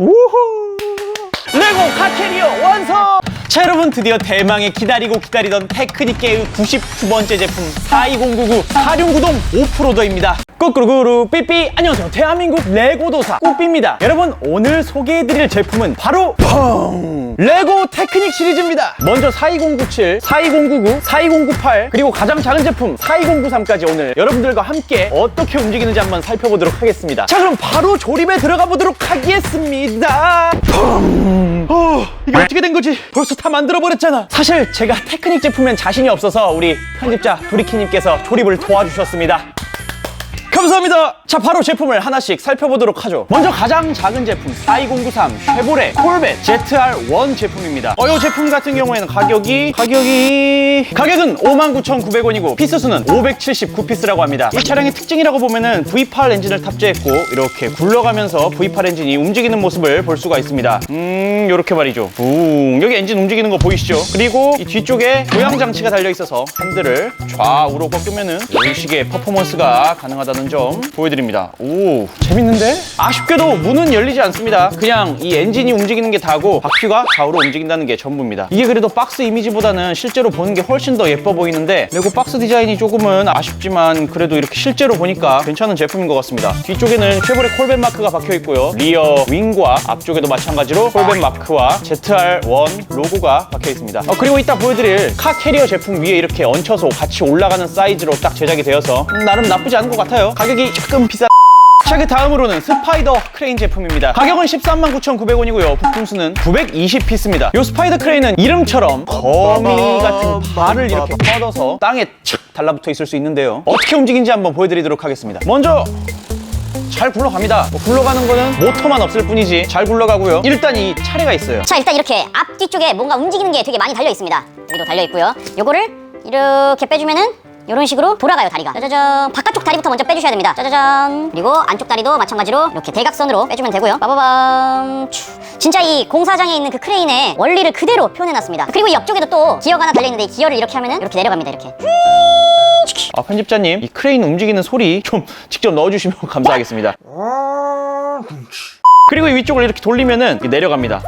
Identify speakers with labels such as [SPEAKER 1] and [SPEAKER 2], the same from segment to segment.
[SPEAKER 1] 우후! 레고 카캐리어 완성! 자 여러분 드디어 대망의 기다리고 기다리던 테크닉계의 99번째 제품 42099 사륜구동 오프로더입니다. 꾸꾸루꾸루 삐삐! 안녕하세요. 대한민국 레고도사 꾸삐입니다. 여러분 오늘 소개해드릴 제품은 바로 펑! 레고 테크닉 시리즈입니다 먼저 42097, 42099, 42098 그리고 가장 작은 제품 42093까지 오늘 여러분들과 함께 어떻게 움직이는지 한번 살펴보도록 하겠습니다 자 그럼 바로 조립에 들어가 보도록 하겠습니다 펑 어, 이게 어떻게 된 거지? 벌써 다 만들어 버렸잖아. 사실 제가 테크닉 제품엔 자신이 없어서 우리 편집자 브리키님께서 조립을 도와주셨습니다. 감사합니다. 자, 바로 제품을 하나씩 살펴보도록 하죠. 먼저 가장 작은 제품 42093 쉐보레 콜벳 ZR1 제품입니다. 어, 이 제품 같은 경우에는 가격이 가격이 가격은 59,900원이고 피스 수는 579피스라고 합니다. 이 차량의 특징이라고 보면은 V8 엔진을 탑재했고 이렇게 굴러가면서 V8 엔진이 움직이는 모습을 볼 수가 있습니다. 음, 요렇게 말이죠. 붕. 여기 엔진 움직이는 거 보이시죠? 그리고 이 뒤쪽에 조향 장치가 달려 있어서 핸들을 좌우로 꺾으면은 이런 식의 퍼포먼스가 가능하다는 점 보여드립니다. 오, 재밌는데? 아쉽게도 문은 열리지 않습니다. 그냥 이 엔진이 움직이는 게 다고 바퀴가 좌우로 움직인다는 게 전부입니다. 이게 그래도 박스 이미지보다는 실제로 보는 게 훨씬 더 예뻐 보이는데 레고 박스 디자인이 조금은 아쉽지만 그래도 이렇게 실제로 보니까 괜찮은 제품인 것 같습니다. 뒤쪽에는 쉐보레 콜벳 마크가 박혀 있고요. 리어 윙과 앞쪽에도 마찬가지로 콜벳 마크와 ZR1 로고가 박혀 있습니다. 어, 그리고 이따 보여드릴 카 캐리어 제품 위에 이렇게 얹혀서 같이 올라가는 사이즈로 딱 제작이 되어서 음, 나름 나쁘지 않은 것 같아요. 가격이 조금 비싸. 자, 그 다음으로는 스파이더 크레인 제품입니다. 가격은 13만 9,900원이고요. 부품수는 920피스입니다. 이 스파이더 크레인은 이름처럼 거미 같은 발을 이렇게 뻗어서 땅에 착 달라붙어 있을 수 있는데요. 어떻게 움직이는지 한번 보여드리도록 하겠습니다. 먼저 잘 굴러갑니다. 뭐 굴러가는 거는 모터만 없을 뿐이지 잘 굴러가고요. 일단 이 차례가 있어요.
[SPEAKER 2] 자 일단 이렇게 앞 뒤쪽에 뭔가 움직이는 게 되게 많이 달려 있습니다 여기도 달려 있고요 요거를 이렇게 빼주면은 이런 식으로 돌아가요 다리가 짜자잔 다리부터 먼저 빼주셔야 됩니다. 짜자잔. 그리고 안쪽 다리도 마찬가지로 이렇게 대각선으로 빼주면 되고요. 빠바밤. 츄. 진짜 이 공사장에 있는 그 크레인의 원리를 그대로 표현해놨습니다. 그리고 이 옆쪽에도 또 기어가 하나 달려있는데 이 기어를 이렇게 하면은 이렇게 내려갑니다 이렇게.
[SPEAKER 1] 아 편집자님 이 크레인 움직이는 소리 좀 직접 넣어주시면 감사하겠습니다. 그리고 이 위쪽을 이렇게 돌리면은 이게 내려갑니다.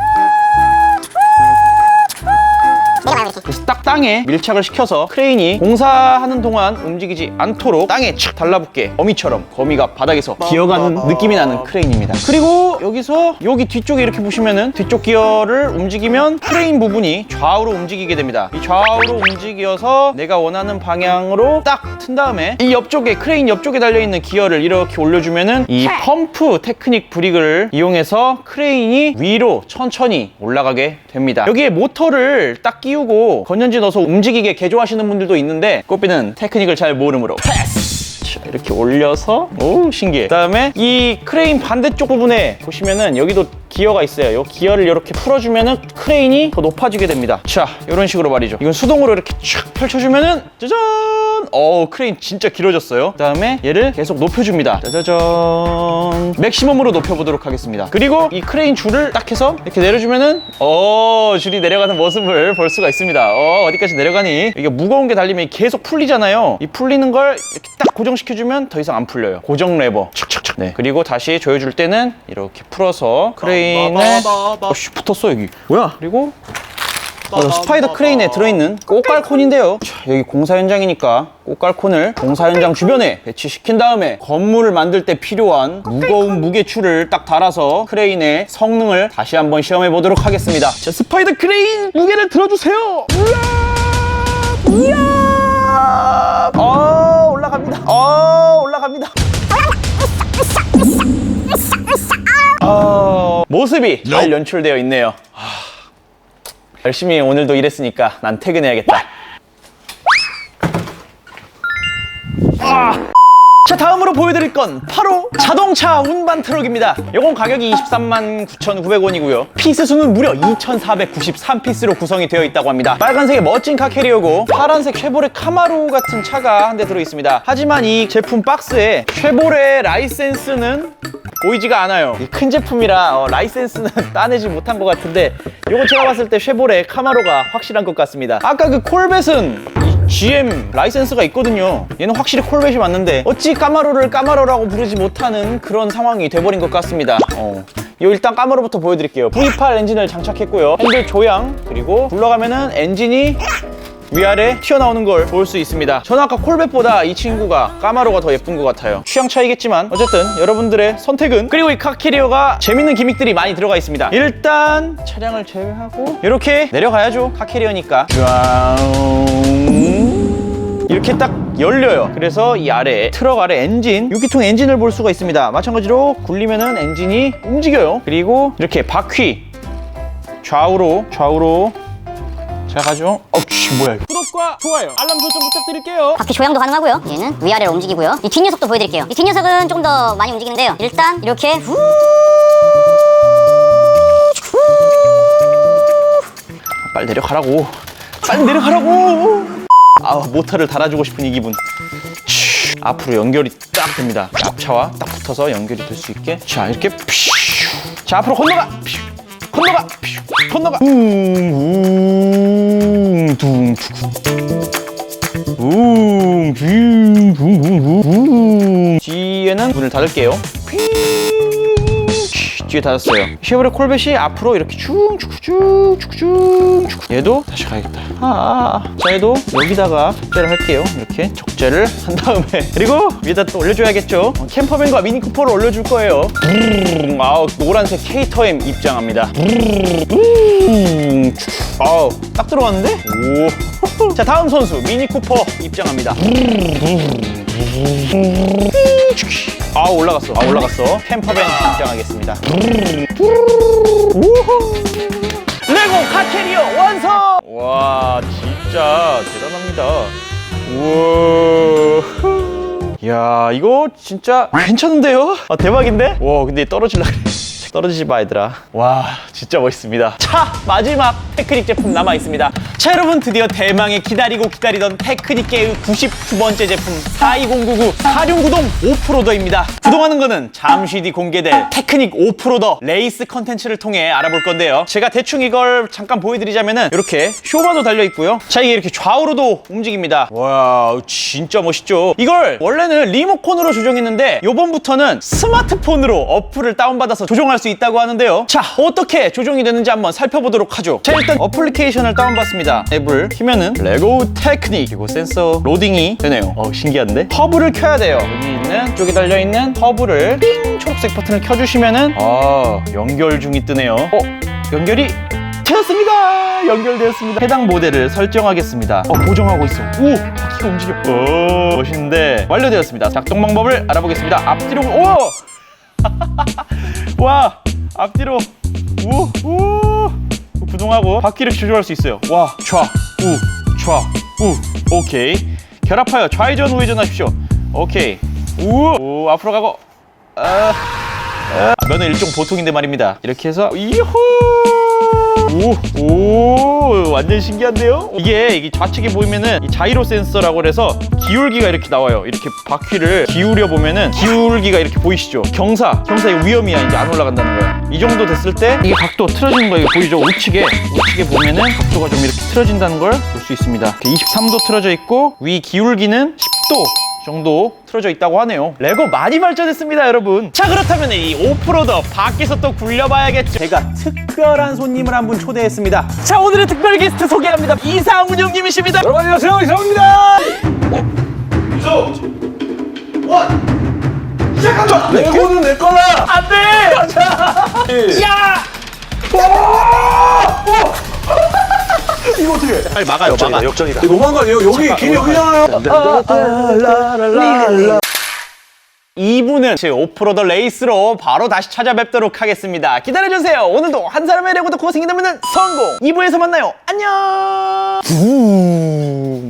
[SPEAKER 1] 그래서 딱 땅에 밀착을 시켜서 크레인이 공사하는 동안 움직이지 않도록 땅에 착 달라붙게 거미처럼 거미가 바닥에서 기어가는 느낌이 나는 크레인입니다. 그리고 여기서 여기 뒤쪽에 이렇게 보시면은 뒤쪽 기어를 움직이면 크레인 부분이 좌우로 움직이게 됩니다. 이 좌우로 움직여서 내가 원하는 방향으로 딱 튼 다음에 이 옆쪽에 크레인 옆쪽에 달려 있는 기어를 이렇게 올려주면은 이 펌프 테크닉 브릭을 이용해서 크레인이 위로 천천히 올라가게 됩니다. 여기에 모터를 딱 끼 우고 건전지 넣어서 움직이게 개조하시는 분들도 있는데 꼬비는 테크닉을 잘 모르므로 패스! 자, 이렇게 올려서 오 신기해 그 다음에 이 크레인 반대쪽 부분에 보시면은 여기도 기어가 있어요. 이 기어를 이렇게 풀어주면은 크레인이 더 높아지게 됩니다. 자 이런 식으로 말이죠. 이건 수동으로 이렇게 쫙 펼쳐주면은 짜잔! 어 크레인 진짜 길어졌어요. 그 다음에 얘를 계속 높여줍니다. 짜자잔! 맥시멈으로 높여보도록 하겠습니다. 그리고 이 크레인 줄을 딱 해서 이렇게 내려주면은 어 줄이 내려가는 모습을 볼 수가 있습니다. 어 어디까지 내려가니? 이게 무거운 게 달리면 계속 풀리잖아요. 이 풀리는 걸 이렇게 딱 고정시켜주면 더 이상 안 풀려요. 고정 레버. 착착착 네 그리고 다시 조여줄 때는 이렇게 풀어서 크레인에 어씨 붙었어 여기 뭐야 그리고 어, 스파이더 크레인에 들어있는 꽃갈콘인데요. 자, 여기 공사 현장이니까 꽃갈콘을 공사 현장 주변에 배치시킨 다음에 건물을 만들 때 필요한 무거운 무게추를 딱 달아서 크레인의 성능을 다시 한번 시험해 보도록 하겠습니다. 자, 스파이더 크레인 무게를 들어주세요. 우야! 우야! 모습이 잘 연출되어 있네요. 열심히 오늘도 일했으니까 난 퇴근해야겠다. 아! 자 다음으로 보여드릴 건 바로 자동차 운반 트럭입니다. 이건 가격이 23만 9,900원이고요. 피스 수는 무려 2,493피스로 구성이 되어 있다고 합니다. 빨간색의 멋진 카캐리어고 파란색 쉐보레 카마루 같은 차가 한 대 들어있습니다. 하지만 이 제품 박스에 쉐보레 라이센스는 보이지가 않아요. 이큰 제품이라 어, 라이센스는 따내지 못한 것 같은데 이건 제가 봤을 때 쉐보레 카마로가 확실한 것 같습니다. 아까 그 콜벳은 이 GM 라이센스가 있거든요. 얘는 확실히 콜벳이 맞는데 어찌 까마로를 까마로라고 부르지 못하는 그런 상황이 돼버린 것 같습니다. 어. 요 일단 까마로부터 보여드릴게요. V8 엔진을 장착했고요. 핸들 조향 그리고 굴러가면은 엔진이 위아래 튀어나오는 걸 볼 수 있습니다. 저는 아까 콜벳보다 이 친구가 까마로가 더 예쁜 것 같아요. 취향 차이겠지만 어쨌든 여러분들의 선택은 그리고 이 카캐리어가 재밌는 기믹들이 많이 들어가 있습니다. 일단 차량을 제외하고 이렇게 내려가야죠. 카캐리어니까. 쫙. 이렇게 딱 열려요. 그래서 이 아래에 트럭 아래 엔진, 6기통 엔진을 볼 수가 있습니다. 마찬가지로 굴리면은 엔진이 움직여요. 그리고 이렇게 바퀴 좌우로 좌우로 자 가죠. 어씨 뭐야 이거. 구독과 좋아요, 알람 설정 부탁드릴게요.
[SPEAKER 2] 바퀴 조향도 가능하고요. 얘는 위아래로 움직이고요. 이 뒷녀석도 보여드릴게요. 이 뒷녀석은 조금 더 많이 움직이는데요. 일단 이렇게 후
[SPEAKER 1] 빨리 내려가라고. 빨리 내려가라고. 아 모터를 달아주고 싶은 이 기분. 슈, 앞으로 연결이 딱 됩니다. 앞차와 딱 붙어서 연결이 될 수 있게. 자 이렇게. 퓨. 자 앞으로 건너가. 퓨. 건너가. 퓨. 건너가. 웅웅 둥. 웅, 둥, 둥, 둥, 둥. 뒤에는 문을 닫을게요. 피. 뒤에 닫았어요. 쉐보레 콜벳이 앞으로 이렇게 쭉쭉쭉쭉쭉 얘도 다시 가야겠다. 아, 자 얘도 여기다가 적재를 할게요. 이렇게 적재를 한 다음에 그리고 위에다 또 올려줘야겠죠. 어, 캠퍼밴과 미니 쿠퍼를 올려줄 거예요. 아우 노란색 케이터엠 입장합니다. 아우 딱 들어갔는데? 오. 자 다음 선수 미니 쿠퍼 입장합니다. 아 올라갔어. 아 올라갔어. 캠퍼밴 입장하겠습니다. 레고 카캐리어 완성! 와 진짜 대단합니다. 우와. 야 이거 진짜 괜찮은데요? 아 대박인데? 와 근데 떨어질라 그래. 떨어지지 마 얘들아. 와 진짜 멋있습니다. 자 마지막 테크닉 제품 남아 있습니다. 자 여러분 드디어 대망의 기다리고 기다리던 테크닉계의 99번째 제품 42099 4륜구동 오프로더입니다. 구동하는 거는 잠시 뒤 공개될 테크닉 오프로더 레이스 컨텐츠를 통해 알아볼 건데요. 제가 대충 이걸 잠깐 보여드리자면 은 이렇게 쇼바도 달려 있고요. 자 이게 이렇게 좌우로도 움직입니다. 와 진짜 멋있죠? 이걸 원래는 리모컨으로 조정했는데 요번부터는 스마트폰으로 어플을 다운받아서 조정할 수 있다고 하는데요 자 어떻게 조정이 되는지 한번 살펴보도록 하죠 자 일단 어플리케이션을 다운받습니다 앱을 키면은 레고 테크닉 그리고 센서 로딩이 되네요 어 신기한데 허브를 켜야 돼요 여기 있는 쪽에 달려있는 허브를 띵 초록색 버튼을 켜주시면은 아 연결 중이 뜨네요 어 연결이 되었습니다. 연결되었습니다. 해당 모델을 설정하겠습니다. 어, 보정하고 있어. 오, 바퀴가 움직여. 오, 멋있는데 완료되었습니다. 작동 방법을 알아보겠습니다. 앞뒤로 오, 와, 앞뒤로 우, 우, 구동하고 바퀴를 조절할 수 있어요. 와, 좌, 우, 좌, 우. 오케이. 결합하여 좌회전 우회전 하십시오. 오케이. 우, 우 앞으로 가고. 아, 아, 면은 일종 보통인데 말입니다. 이렇게 해서 이호. 오, 오, 완전 신기한데요? 이게, 이게 좌측에 보이면은 이 자이로 센서라고 해서 기울기가 이렇게 나와요. 이렇게 바퀴를 기울여 보면은 기울기가 이렇게 보이시죠? 경사, 경사 이거 위험이야. 이제 안 올라간다는 거야. 이 정도 됐을 때 이게 각도 틀어지는 거 이거 보이죠? 우측에, 우측에 보면은 각도가 좀 이렇게 틀어진다는 걸 볼 수 있습니다. 이렇게 23도 틀어져 있고 위 기울기는 10도 정도 틀어져 있다고 하네요. 레고 많이 발전했습니다, 여러분. 자, 그렇다면 이 오프로더 밖에서 또 굴려봐야겠죠. 제가 특별한 손님을 한 분 초대했습니다. 자, 오늘의 특별 게스트 소개합니다. 이상훈 형님이십니다.
[SPEAKER 3] 여러분 안녕하세요 이성입니다. 레고는 내 거다.
[SPEAKER 1] 안 돼! 야!
[SPEAKER 3] 이거 어떻게?
[SPEAKER 1] 빨리 막아요, 막아.
[SPEAKER 3] 역전이다. 이거 너무한 거 아니에요? 여기 길 여기잖아요.
[SPEAKER 1] 이분은 제 오프로더 레이스로 바로 다시 찾아뵙도록 하겠습니다. 기다려주세요. 오늘도 한 사람의 레고도 고생이 되면 성공. 2부에서 만나요. 안녕. 부